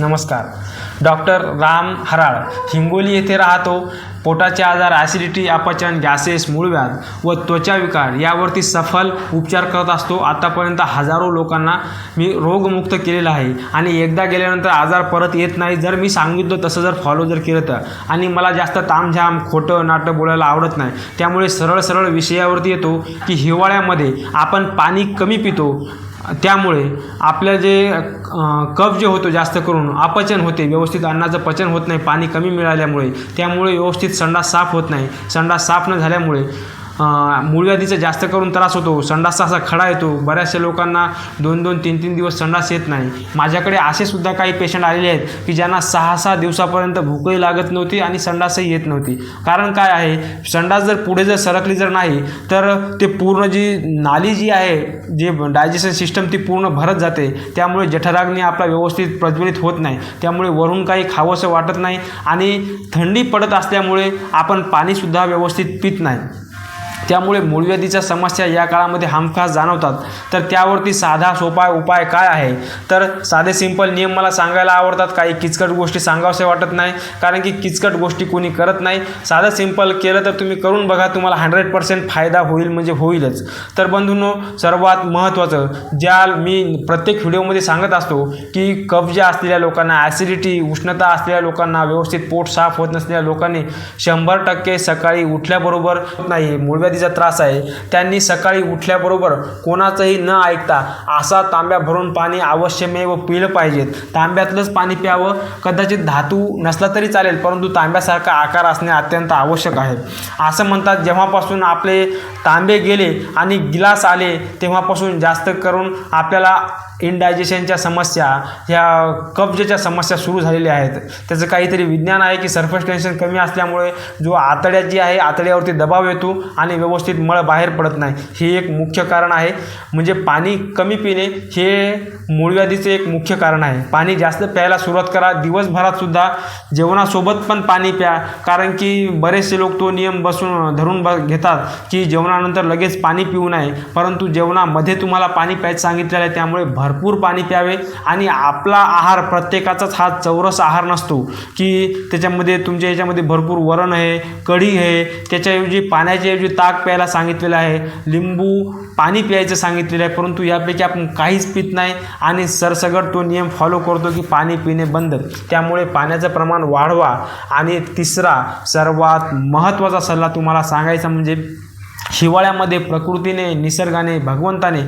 नमस्कार. डॉक्टर राम हराळ हिंगोली येथे राहतो. पोटाचे आजार ॲसिडिटी अपचन गॅसेस मूळव्याध व त्वचा विकार यावरती सफल उपचार करत असतो. आतापर्यंत हजारो लोकांना मी रोगमुक्त केलेला आहे आणि एकदा गेल्यानंतर आजार परत येत नाही जर मी सांगितलं तसं जर फॉलो जर केलं तर. आणि मला जास्त तामझाम खोटं नाटं बोलायला आवडत नाही. त्यामुळे सरळ सरळ विषयावरती येतो की हिवाळ्यामध्ये आपण पाणी कमी पितो. त्यामुळे आपलं जे कफ जे होतो जास्त करून अपचन होते. व्यवस्थित अन्नाचं पचन होत नाही. पाणी कमी मिळाल्यामुळे. त्यामुळे व्यवस्थित संडास साफ होत नाही. संडास साफ न झाल्यामुळे मूळव्याधीचा जास्त करून त्रास होतो. संडासचा असा खडा येतो. बऱ्याचशा लोकांना दोन दोन तीन तीन दिवस संडास येत नाही. माझ्याकडे असे सुद्धा काही पेशंट आलेले आहेत की ज्यांना सहा सहा दिवसापर्यंत भूकही लागत नव्हती आणि संडासही येत नव्हती. कारण काय आहे? संडास जर पुढे जर सरकली जर नाही तर ते पूर्ण जी नाली जी आहे जे डायजेशन सिस्टम ती पूर्ण भरत जाते. त्यामुळे जठराग्नी आपला व्यवस्थित प्रज्वलित होत नाही. त्यामुळे वरून काही खावंसं वाटत नाही आणि थंडी पडत असल्यामुळे आपण पाणीसुद्धा व्यवस्थित पित नाही. त्यामुळे मूळव्याधीच्या समस्या या काळामध्ये हमखास जाणवतात. तर त्यावरती साधा सोपा उपाय काय आहे? तर साधे सिंपल नियम मला सांगायला आवडतात. काही किचकट गोष्टी सांगावसे वाटत नाही कारण की किचकट गोष्टी कोणी करत नाही. साधं सिंपल केलं तर तुम्ही करून बघा तुम्हाला हंड्रेड पर्सेंट फायदा होईल म्हणजे होईलच. तर बंधूंनो सर्वात महत्त्वाचं ज्या मी प्रत्येक व्हिडिओमध्ये सांगत असतो की कब्ज असलेल्या लोकांना ॲसिडिटी उष्णता असलेल्या लोकांना व्यवस्थित पोट साफ होत नसलेल्या लोकांनी शंभर टक्के सकाळी उठल्याबरोबर नाही मूळव्याधीचा त्रास आहे. त्यांनी सकाळी उठल्याबरोबर कोणाचंही न ऐकता असा तांब्या भरून पाणी अवश्यमेव पिलं पाहिजे तांब्यातलंच पाणी प्यावं. कदाचित धातू नसला तरी चालेल परंतु तांब्यासारखा आकार असणे अत्यंत आवश्यक आहे. असं म्हणतात जेव्हापासून आपले तांबे गेले आणि गिलास आले तेव्हापासून जास्त करून आपल्याला इनडायजेशनच्या समस्या ह्या कब्जेच्या समस्या सुरू झालेल्या आहेत. त्याचं काहीतरी विज्ञान आहे की सरफेस टेन्शन कमी असल्यामुळे जो आतड्या जी आहे आतड्यावरती दबाव येतो आणि व्यवस्थित मळ बाहेर पडत नाही. हे एक मुख्य कारण आहे. म्हणजे पाणी कमी पिणे हे मूळव्याधीचे एक मुख्य कारण आहे. पाणी जास्त प्यायला सुरुवात करा. दिवसभरातसुद्धा जेवणासोबत पण पाणी प्या. कारण की बरेचसे लोक तो नियम बसून धरून ब घेतात की जेवणानंतर लगेच पाणी पिऊ नये. परंतु जेवणामध्ये तुम्हाला पाणी प्यायचं सांगितलेलं आहे त्यामुळे भरपूर पाणी प्यावे. आणि आपला आहार प्रत्येकाचाच हा चौरस आहार नसतो की त्याच्यामध्ये तुमच्या याच्यामध्ये भरपूर वरण आहे कढी आहे. त्याच्याऐवजी पाण्याच्याऐवजी ताक प्यायला सांगितलेलं आहे लिंबू पाणी प्यायचं सांगितलेलं आहे परंतु यापैकी आपण काहीच पित नाही आणि सरसगट तो नियम फॉलो करतो की पाणी पिणे बंद. त्यामुळे पाण्याचं प्रमाण वाढवा. आणि तिसरा सर्वात महत्त्वाचा सल्ला तुम्हाला सांगायचा म्हणजे हिवाळ्यामध्ये प्रकृतीने निसर्गाने भगवंताने